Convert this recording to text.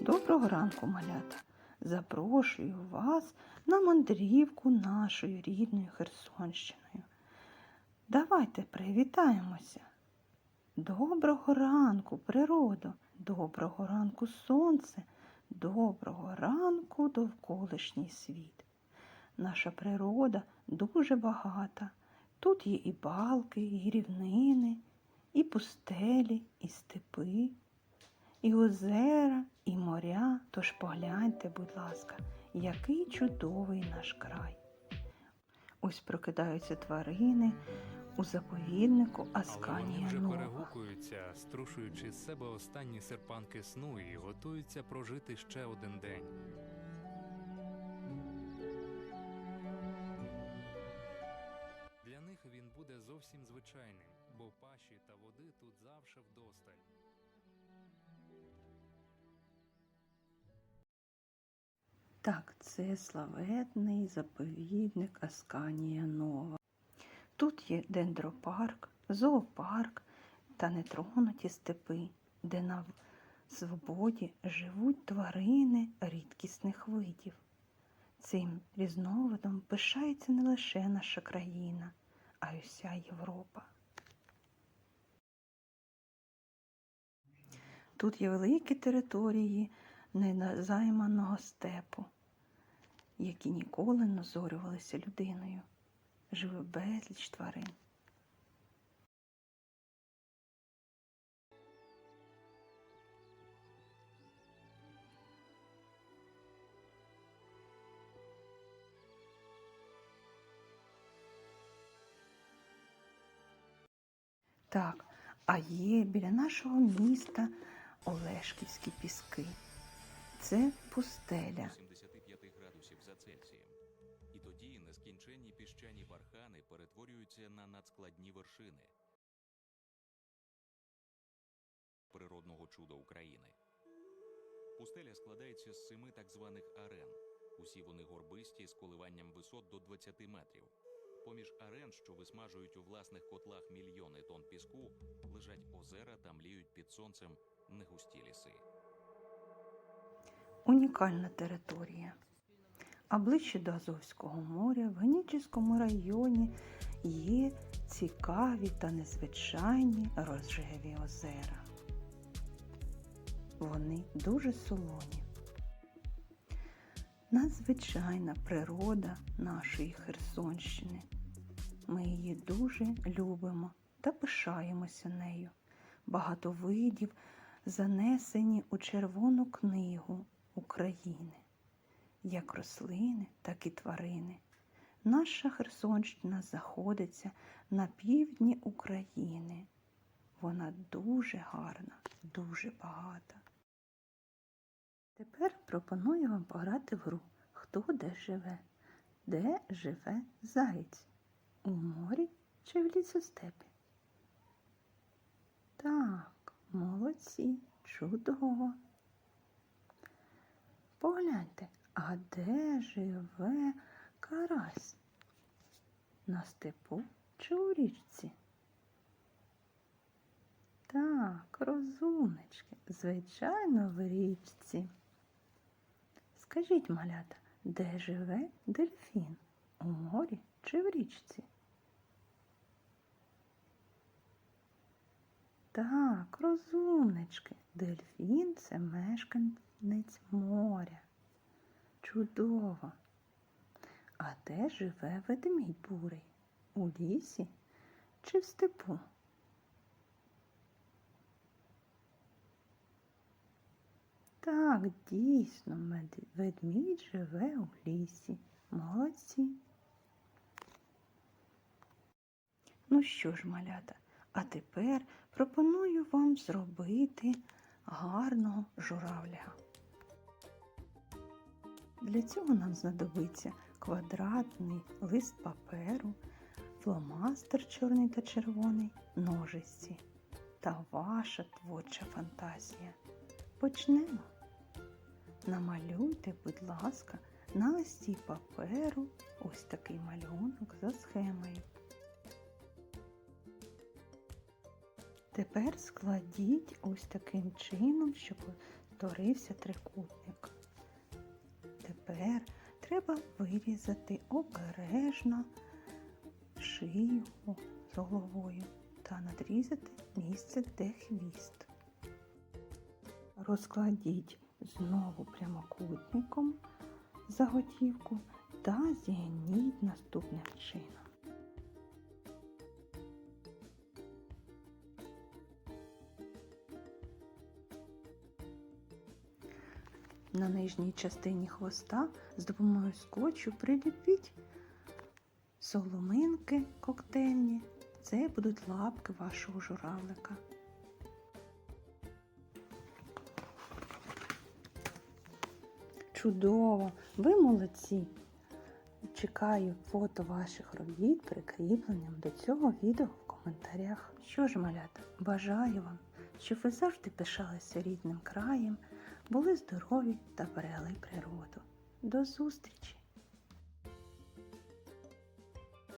Доброго ранку, малята! Запрошую вас на мандрівку нашою рідною Херсонщиною. Давайте привітаємося. Доброго ранку, природо, доброго ранку, сонце, доброго ранку, довколишній світ. Наша природа дуже багата. Тут є і балки, і рівнини, і пустелі, і степи, і озера, і моря. Тож погляньте, будь ласка, який чудовий наш край. Ось прокидаються тварини у заповіднику Асканія вже перегукуються, струшуючи з себе останні серпанки сну і готуються прожити ще один день. Для них він буде зовсім звичайним, бо паші та води тут завше вдосталь. Так, це славетний заповідник Асканія Нова. Тут є дендропарк, зоопарк та нетронуті степи, де на свободі живуть тварини рідкісних видів. Цим різновидом пишається не лише наша країна, а й уся Європа. Тут є великі території незайманого степу, які ніколи не зорювалися людиною. Живе безліч тварин. Так, а є біля нашого міста Олешківські піски. Це пустеля. 75 градусів за Цельсієм. І тоді нескінченні піщані бархани перетворюються на надскладні вершини природного чуда України. Пустеля складається з семи так званих арен. Усі вони горбисті з коливанням висот до 20 метрів. Поміж арен, що висмажують у власних котлах мільйони тонн піску, лежать озера та мліють під сонцем негусті ліси. Унікальна територія. А ближче до Азовського моря в Генічеському районі є цікаві та незвичайні розжеві озера. Вони дуже солоні. Надзвичайна природа нашої Херсонщини. Ми її дуже любимо та пишаємося нею. Багато видів занесені у Червону книгу як рослини, так і тварини. Наша Херсонщина знаходиться на півдні України. Вона дуже гарна, дуже багата. Тепер пропоную вам пограти в гру Хто де живе? Де живе заєць? У морі чи в лісостепі? Так, молодці, чудово. Погляньте, а де живе карась? На степу чи у річці? Так, розумнички, звичайно, в річці. Скажіть, малята, де живе дельфін? У морі чи в річці? Так, розумнички, дельфін це мешканець моря. Чудово. А де живе ведмідь бурий? У лісі чи в степу? Так, дійсно, ведмідь живе у лісі. Молодці. Ну що ж, малята, а тепер пропоную вам зробити гарного журавля. Для цього нам знадобиться квадратний лист паперу, фломастер чорний та червоний, ножиці та ваша творча фантазія. Почнемо. Намалюйте, будь ласка, на листі паперу ось такий малюнок за схемою. Тепер складіть ось таким чином, щоб утворився трикутник. Тепер треба вирізати обережно шию з головою та надрізати місце, де хвіст. Розкладіть знову прямокутником заготівку та зігніть наступним чином. На нижній частині хвоста з допомогою скотчу приліпіть соломинки коктейльні. Це будуть лапки вашого журавлика. Чудово! Ви молодці! Чекаю фото ваших робіт прикріпленням до цього відео в коментарях. Що ж, малята, бажаю вам, щоб ви завжди пишалися рідним краєм, були здорові та берегли природу. До зустрічі!